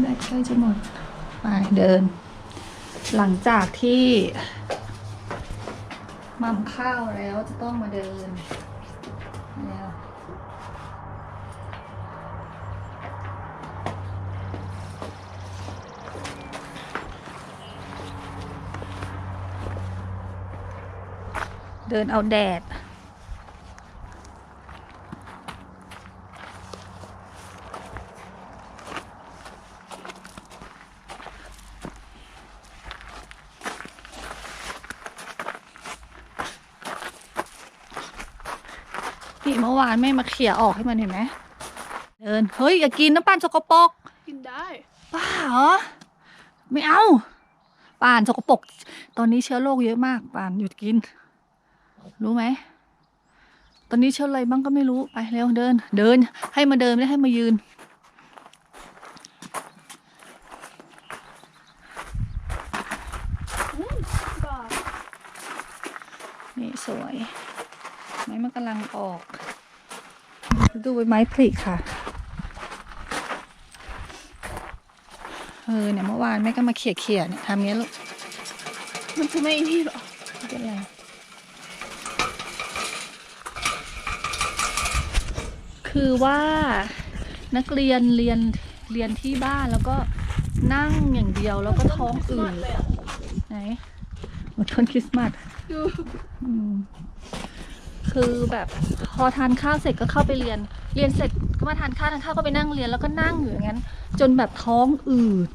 แบตใกล้จะหมดไปเดิน หลังจากที่มั่มข้าวแล้วจะต้องมาเดินเนี่ยเดินเอาแดด นี่เมื่อวานแม่มาเขี่ยออกให้มันเห็นไหมเดินเฮ้ยอย่ากินน้ำปั่นสกปรกกินได้บ้าเหรอไม่เอาป่านสกปรกตอนนี้เชื้อโรคเยอะมากป่านหยุดกิน รู้ไหมตอนนี้เชื้ออะไรบ้างก็ไม่รู้ไปเร็วเดิน เดิน ให้มาเดินไม่ได้ให้มายืนก็นี่สวยไม้มันกำลังออก ดูใบไม้ผลิค่ะ เออเนี่ยเมื่อวานแม่ก็มาเขี่ยเขี่ยๆเนี่ยทำเงี้ยลูก มันจะไม่นี่หรอไม่เป็นไรคือว่านักเรียนเรียนเรียนที่บ้านแล้วก็นั่งอย่างเดียวแล้วก็ท้องอืดเลยอะไหนเหมือนต้นคริสต์มาสดูอืม คือแบบพอทานข้าวเสร็จก็เข้าไปเรียน เรียนเสร็จก็มาทานข้าวทานข้าวก็ไปนั่งเรียนแล้วก็นั่งอยู่อย่างนั้น จนแบบท้องอืด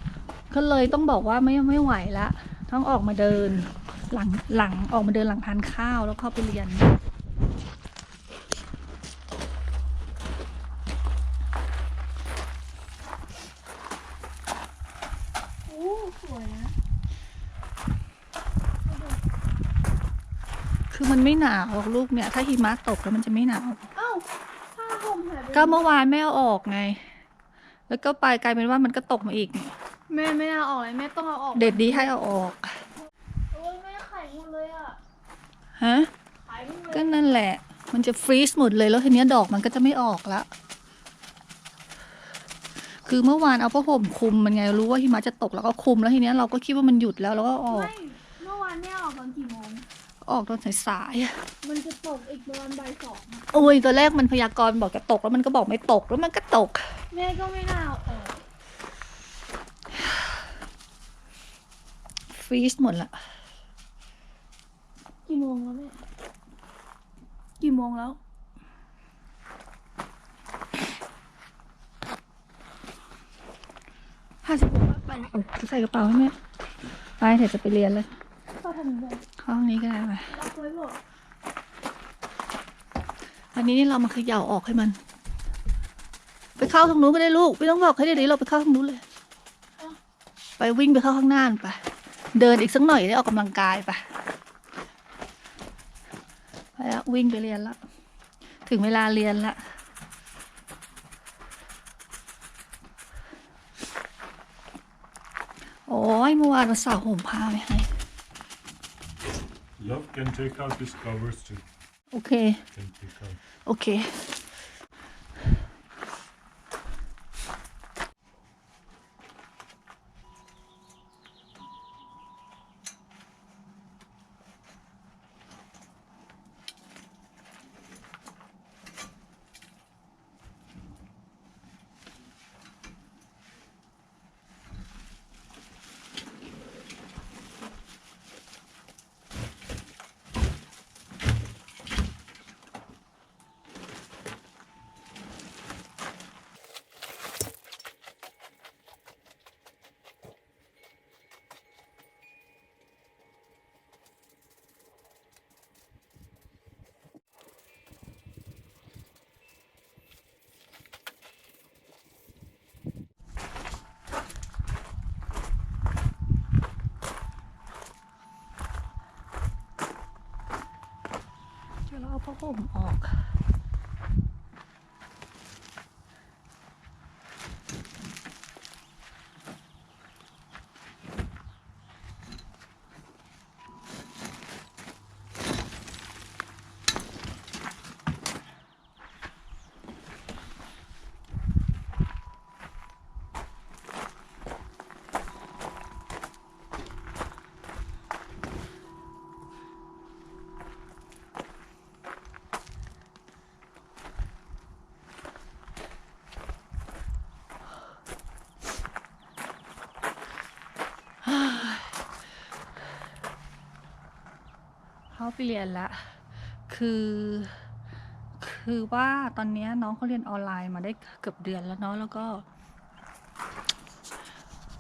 ก็เลยต้องบอกว่าไม่ไม่ไหวละต้องออกมาเดินหลังหลังออกมาเดินหลังทานข้าวแล้วเข้าไปเรียน โอ้สวยนะ คือมันไม่หนาวหรอกลูกเนี่ย ถ้าหิมะตกแล้วมันจะไม่หนาว เอ้าผ้าห่มหายไปก็เมื่อวานไม่เอาออกไง แล้วก็ไปกลายเป็นว่ามันก็ตกมาอีกเนี่ยแม่ไม่น่าเอาออกเลยแม่ต้องเอาออก เด็ดดีให้เอาออก โอ้ยแม่ไข่หมดเลยอะฮะ ไข่หมดเลยก็นั่นแหละ มันจะฟรีซหมดเลยแล้วทีเนี้ยดอกมันก็จะไม่ออกละ คือเมื่อวานเอาผ้าห่มคลุมมันไงรู้ว่าหิมะจะตกแล้วก็คลุมแล้วทีเนี้ยเราก็คิดว่ามันหยุดแล้วแล้วก็ออก ไม่เมื่อวานแม่ออกตอนกี่โมง ออกตอนสายๆอะมันจะตกอีกประมาณบ่ายสองอะโอ้ยตอนแรกมันพยากรณ์บอกจะตกแล้วมันก็บอกไม่ตกแล้วมันก็ตก แม่ก็ไม่น่าเอาออกฟรีซหมดละกี่โมงแล้วแม่กี่โมงแล้ว ห้าสิบไปเอาใส่กระเป๋าให้แม่ไปเดี๋ยวจะไปเรียนเลย ห้องนี้ก็ได้ไปล็อกไว้บอกอันนี้เรามาขย่าออกให้มัน ไปเข้าทางนู้นก็ได้ลูกไม่ต้องบอกให้เดี๋ยวนี้เราไปเข้าทางนู้นเลย ไปวิ่งไปเข้าข้างหน้าไป เดินอีกสักหน่อยได้ออกกำลังกายไปไปแล้ววิ่งไปเรียนแล้วถึงเวลาเรียนละโอ้ยเมื่อวานเราสาวห่มผ้าไว้ให้ Love can take out these covers too. โอ ผ้าห่มออก เข้าไปเรียนแล้วคือ คือว่าตอนนี้น้องเขาเรียนออนไลน์มาได้เกือบเดือนแล้วเนาะ แล้วก็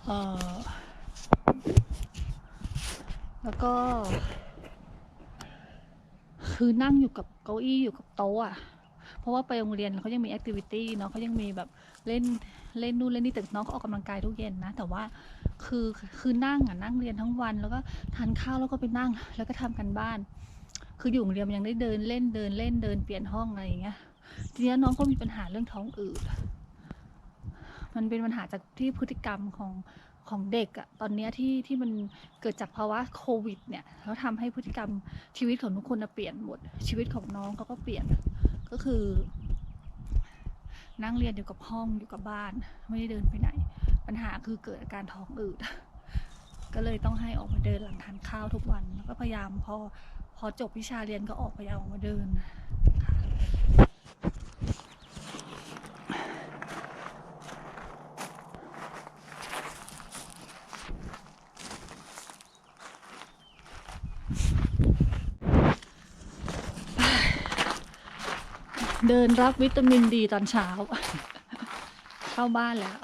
เออแล้วก็ คือนั่งอยู่กับเก้าอี้อยู่กับโต๊ะอะเพราะว่าไปโรงเรียนเขายังมีแอคทิวิตี้เนาะเขายังมีแบบเล่นเล่นนู่นเล่นนี่แต่น้องเขาออกกำลังกายทุกเย็นนะ แต่ว่า คือคือนั่งอะนั่งเรียนทั้งวัน แล้วก็ทานข้าวแล้วก็ไปนั่ง แล้วก็ทำกันบ้าน คืออยู่โรงเรียนยังได้เดินเล่นเดินเล่นเดินเปลี่ยนห้องอะไรอย่างเงี้ยทีเนี้ยน้องก็มีปัญหาเรื่องท้องอืดมันเป็นปัญหาจากที่พฤติกรรมของของเด็กอะตอนเนี้ยที่ที่มันเกิดจากภาวะโควิดเนี่ยแล้วทำให้พฤติกรรมชีวิตของทุกคนเปลี่ยนหมด ชีวิตของน้องเขาก็เปลี่ยนก็คือ นั่งเรียนอยู่กับห้องอยู่กับบ้าน ไม่ได้เดินไปไหน ปัญหาคือเกิดอาการท้องอืด ก็เลยต้องให้ออกมาเดินหลังทานข้าวทุกวัน แล้วก็พยายามพอพอจบวิชาเรียนก็ออกพยายามออกมาเดินเดินรับวิตามินดีตอนเช้า เข้าบ้านแล้ว